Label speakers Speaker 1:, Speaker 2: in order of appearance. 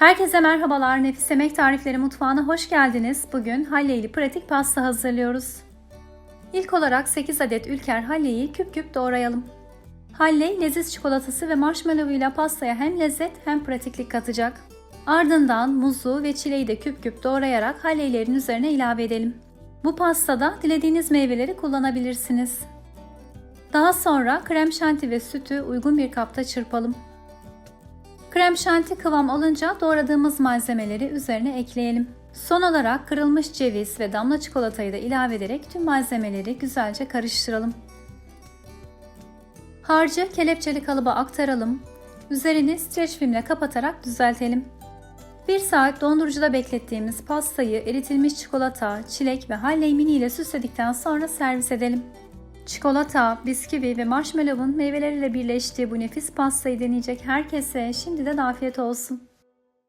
Speaker 1: Herkese merhabalar. Nefis Yemek Tarifleri Mutfağı'na hoş geldiniz. Bugün halleyli pratik pasta hazırlıyoruz. İlk olarak 8 adet ülker halleyi küp küp doğrayalım. Halley leziz çikolatası ve marshmallow ile pastaya hem lezzet hem pratiklik katacak. Ardından muzu ve çileği de küp küp doğrayarak halleylerin üzerine ilave edelim. Bu pastada dilediğiniz meyveleri kullanabilirsiniz. Daha sonra krem şanti ve sütü uygun bir kapta çırpalım. Krem şanti kıvam alınca doğradığımız malzemeleri üzerine ekleyelim. Son olarak kırılmış ceviz ve damla çikolatayı da ilave ederek tüm malzemeleri güzelce karıştıralım. Harcı kelepçeli kalıba aktaralım. Üzerini streç filmle kapatarak düzeltelim. 1 saat dondurucuda beklettiğimiz pastayı eritilmiş çikolata, çilek ve mini ile süsledikten sonra servis edelim. Çikolata, bisküvi ve marshmallow'un meyveleriyle birleştiği bu nefis pastayı deneyecek herkese şimdiden afiyet olsun.